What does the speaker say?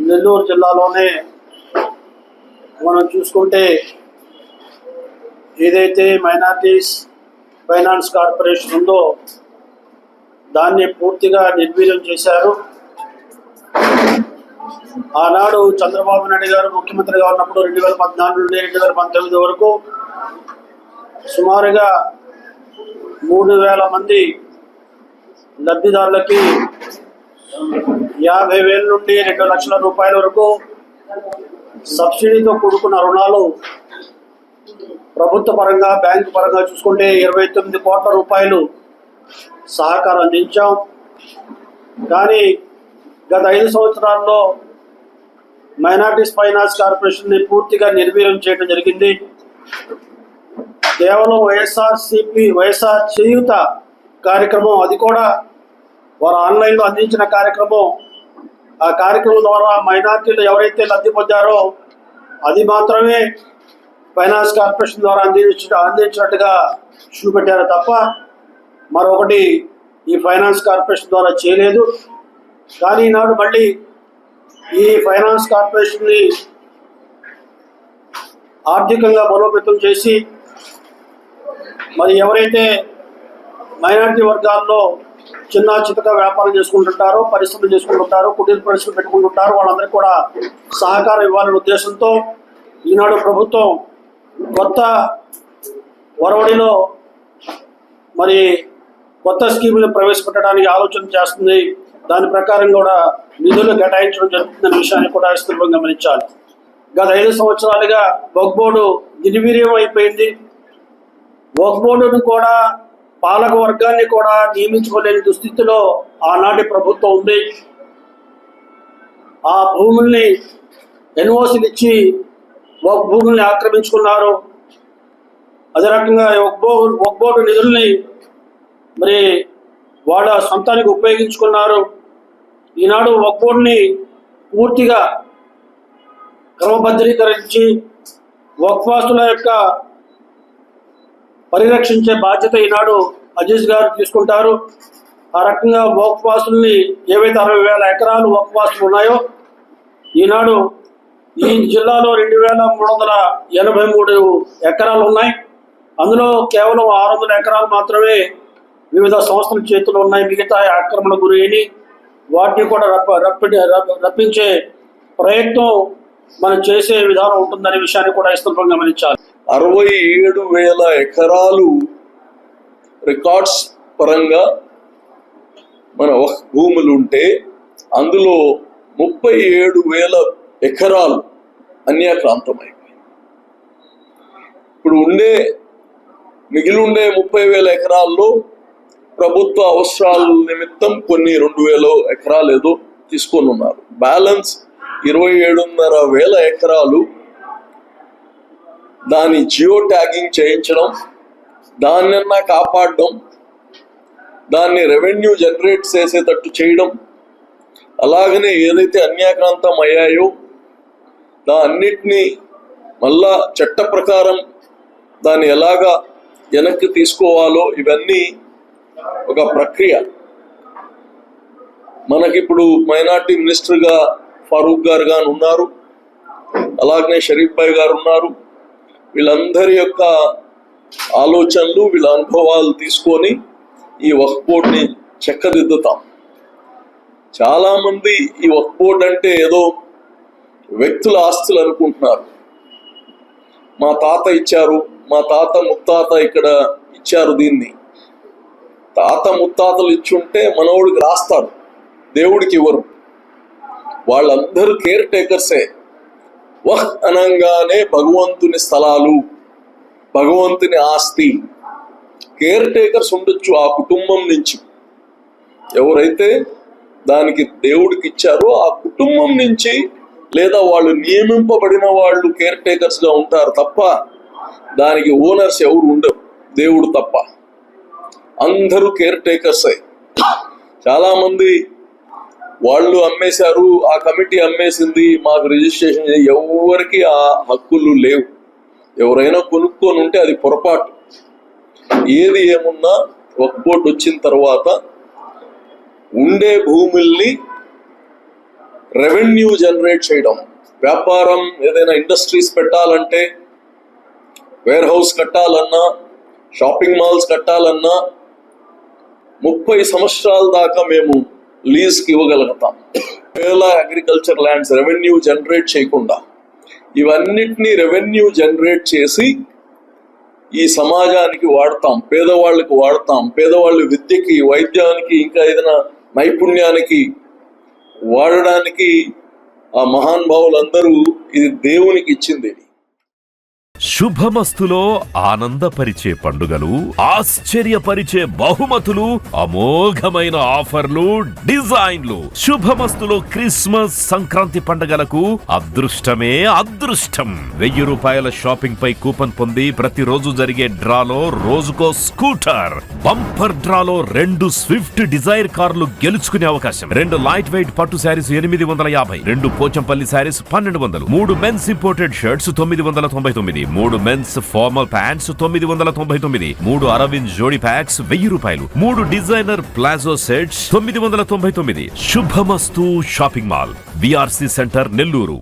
నెల్లూరు జిల్లాలోనే మనం చూసుకుంటే ఏదైతే మైనార్టీస్ ఫైనాన్స్ కార్పొరేషన్ ఉందో దాన్ని పూర్తిగా నిర్వీర్యం చేశారు. ఆనాడు చంద్రబాబు నాయుడు గారు ముఖ్యమంత్రిగా ఉన్నప్పుడు రెండు వేల పద్నాలుగు నుండి రెండు వేల పంతొమ్మిది వరకు సుమారుగా మూడు వేల మంది లబ్ధిదారులకి యాభై వేల నుండి రెండు లక్షల రూపాయల వరకు సబ్సిడీతో కూడుకున్న రుణాలు ప్రభుత్వ పరంగా బ్యాంకు పరంగా చూసుకుంటే ఇరవై తొమ్మిది కోట్ల రూపాయలు సహకారం అందించాం. కానీ గత ఐదు సంవత్సరాల్లో మైనార్టీస్ ఫైనాన్స్ కార్పొరేషన్ని పూర్తిగా నిర్వీర్యం చేయడం జరిగింది. కేవలం వైఎస్ఆర్సిపి వైఎస్ఆర్ చేయూత కార్యక్రమం అది కూడా వారు ఆన్లైన్లో అందించిన కార్యక్రమం. ఆ కార్యక్రమం ద్వారా మైనార్టీలు ఎవరైతే లబ్ధి పొందారో అది మాత్రమే ఫైనాన్స్ కార్పొరేషన్ ద్వారా అందించ అందించినట్టుగా చూపెట్టారు తప్ప మరొకటి ఈ ఫైనాన్స్ కార్పొరేషన్ ద్వారా చేయలేదు. కానీ ఈనాడు మళ్ళీ ఈ ఫైనాన్స్ కార్పొరేషన్ని ఆర్థికంగా బలోపేతం చేసి మరి ఎవరైతే మైనారిటీ వర్గాల్లో చిన్న చితక వ్యాపారం చేసుకుంటుంటారో పరిశ్రమలు చేసుకుంటుంటారో కుటీర పరిశ్రమలు పెట్టుకుంటుంటారో వాళ్ళందరికీ కూడా సహకారం ఇవ్వాలనే ఉద్దేశంతో ఈనాడు ప్రభుత్వం కొత్త వరవడిలో మరి కొత్త స్కీములు ప్రవేశపెట్టడానికి ఆలోచన చేస్తుంది. దాని ప్రకారం కూడా నిధులు కేటాయించడం జరుగుతుందనే విషయాన్ని కూడా స్థిరంగా గమనించాలి. గత ఐదు సంవత్సరాలుగా వక్ నిర్వీర్యం అయిపోయింది. వక్బోర్డును కూడా పాలక వర్గాన్ని కూడా నియమించుకోలేని దుస్థితిలో ఆనాటి ప్రభుత్వం ఉంది. ఆ భూముల్ని ఎన్ఓసీలు ఇచ్చి ఒక భూముల్ని ఆక్రమించుకున్నారు. అదే రకంగా ఒక బో నిధుల్ని మరి వాళ్ళ సొంతానికి ఉపయోగించుకున్నారు. ఈనాడు ఒక పూర్తిగా క్రమబద్ధీకరించి వక్వాస్తుల యొక్క పరిరక్షించే బాధ్యత ఈనాడు అజీజ్ గారు తీసుకుంటారు. ఆ రకంగా వక్వాసుల్ని ఏవైతే అరవై వేల ఎకరాలు వక్వాసులు ఉన్నాయో ఈనాడు ఈ జిల్లాలో రెండు వేల మూడు వందల ఎనభై మూడు ఎకరాలు ఉన్నాయి. అందులో కేవలం ఆరు వందల ఎకరాలు మాత్రమే వివిధ సంస్థల చేతులు ఉన్నాయి. మిగతా ఆక్రమణ గురైని వాటిని కూడా రప్ప రప్పిడి రప్పించే ప్రయత్నం మనం చేసే విధానం ఉంటుందనే విషయాన్ని కూడా ఇస్తున్నాం గమనించాలి. అరవై ఏడు వేల ఎకరాలు రికార్డ్స్ పరంగా మన భూములు ఉంటే అందులో ముప్పై ఏడు వేల ఎకరాలు అన్యాక్రాంతమైపోయి ఇప్పుడు ఉండే మిగిలి ఉండే ముప్పై వేల ఎకరాల్లో ప్రభుత్వ అవసరాల నిమిత్తం కొన్ని రెండు వేల ఎకరాలు ఏదో తీసుకొని ఉన్నారు బ్యాలెన్స్ ఇరవై ఏడున్నర వేల ఎకరాలు దాని జియో ట్యాగింగ్ చేయించడం దాన్నన్నా కాపాడడం దాన్ని రెవెన్యూ జనరేట్ చేసేటట్టు చేయడం అలాగనే ఏదైతే అన్యాక్రాంతం అయ్యాయో దా అన్నిటినీ మళ్ళా చట్ట ప్రకారం దాన్ని ఎలాగా వెనక్కి తీసుకోవాలో ఇవన్నీ ఒక ప్రక్రియ. మనకిప్పుడు మైనార్టీ మినిస్టర్గా ఫారూక్ గారు గారు ఉన్నారు అలాగనే షరీఫ్ భాయ్ గారు ఉన్నారు వీళ్ళందరి యొక్క ఆలోచనలు వీళ్ళ అనుభవాలు తీసుకొని ఈ వక్ బోర్డ్ని చెక్కదిద్దుతాం. చాలామంది ఈ వక్ బోర్డ్ అంటే ఏదో వ్యక్తుల ఆస్తులు అనుకుంటున్నారు. మా తాత ఇచ్చారు మా తాత ముత్తాత ఇక్కడ ఇచ్చారు దీన్ని. తాత ముత్తాతలు ఇచ్చుంటే మనవుడికి రాస్తారు దేవుడికి ఇవ్వరు. వాళ్ళందరూ కేర్ టేకర్సే వహ్ అనగానే భగవంతుని స్థలాలు భగవంతుని ఆస్తి. కేర్ టేకర్స్ ఉండొచ్చు ఆ కుటుంబం నుంచి. ఎవరైతే దానికి దేవుడికి ఇచ్చారో ఆ కుటుంబం నుంచి లేదా వాళ్ళు నియమింపబడిన వాళ్ళు కేర్ టేకర్స్గా ఉంటారు తప్ప దానికి ఓనర్స్ ఎవరు ఉండరు. దేవుడు తప్ప. అందరూ కేర్ టేకర్సే చాలా మంది వాళ్ళు అమ్మేశారు ఆ కమిటీ అమ్మేసింది మాకు రిజిస్ట్రేషన్ ఎవరికి ఆ హక్కులు లేవు. ఎవరైనా కొనుక్కొని ఉంటే అది పొరపాటు. ఏది ఏమున్నా ఒక బోర్డు వచ్చిన తర్వాత ఉండే భూముల్ని రెవెన్యూ జనరేట్ చేయడం. వ్యాపారం ఏదైనా ఇండస్ట్రీస్ పెట్టాలంటే వేర్ హౌస్ కట్టాలన్నా షాపింగ్ మాల్స్ కట్టాలన్నా ముప్పై సంవత్సరాల దాకా మేము లీజ్కి ఇవ్వగలుగుతాం. వేల అగ్రికల్చర్ ల్యాండ్స్ రెవెన్యూ జనరేట్ చేయకుండా ఇవన్నిటినీ రెవెన్యూ జనరేట్ చేసి ఈ సమాజానికి వాడతాం పేదవాళ్ళకి వాడతాం పేదవాళ్ళు విద్యకి వైద్యానికి ఇంకా ఏదైనా నైపుణ్యానికి వాడడానికి ఆ మహానుభావులందరూ ఇది దేవునికి ఇచ్చింది శుభమస్తులో ఆనందపరిచే పండుగలు ఆశ్చర్యపరిచే బహుమతులు అమోఘమైన ఆఫర్లు డిజైన్లు. శుభమస్తులో క్రిస్మస్ సంక్రాంతి పండుగలకు అదృష్టమే అదృష్టం. వెయ్యి రూపాయల షాపింగ్ పై కూపన్ పొంది ప్రతిరోజు జరిగే డ్రాలో రోజుకో స్కూటర్. బంపర్ డ్రాలో రెండు స్విఫ్ట్ డిజైర్ కార్లు గెలుచుకునే అవకాశం. రెండు లైట్ వెయిట్ పట్టు శారీస్ ఎనిమిది వందల యాభై రెండు పోచంపల్లి శారీస్ పన్నెండు వందలు మూడు మెన్స్ ఇంపోర్టెడ్ షర్ట్స్ తొమ్మిది వందల తొంభై తొమ్మిది మూడు మెన్స్ ఫార్మల్ ప్యాంట్స్ తొమ్మిది వందల తొంభై తొమ్మిది మూడు అరవింద్ జోడి ప్యాక్స్ వెయ్యి రూపాయలు మూడు డిజైనర్ ప్లాజో సెట్స్ తొమ్మిది వందల తొంభై తొమ్మిది. Shubhamastu shopping mall VRC center Nellore.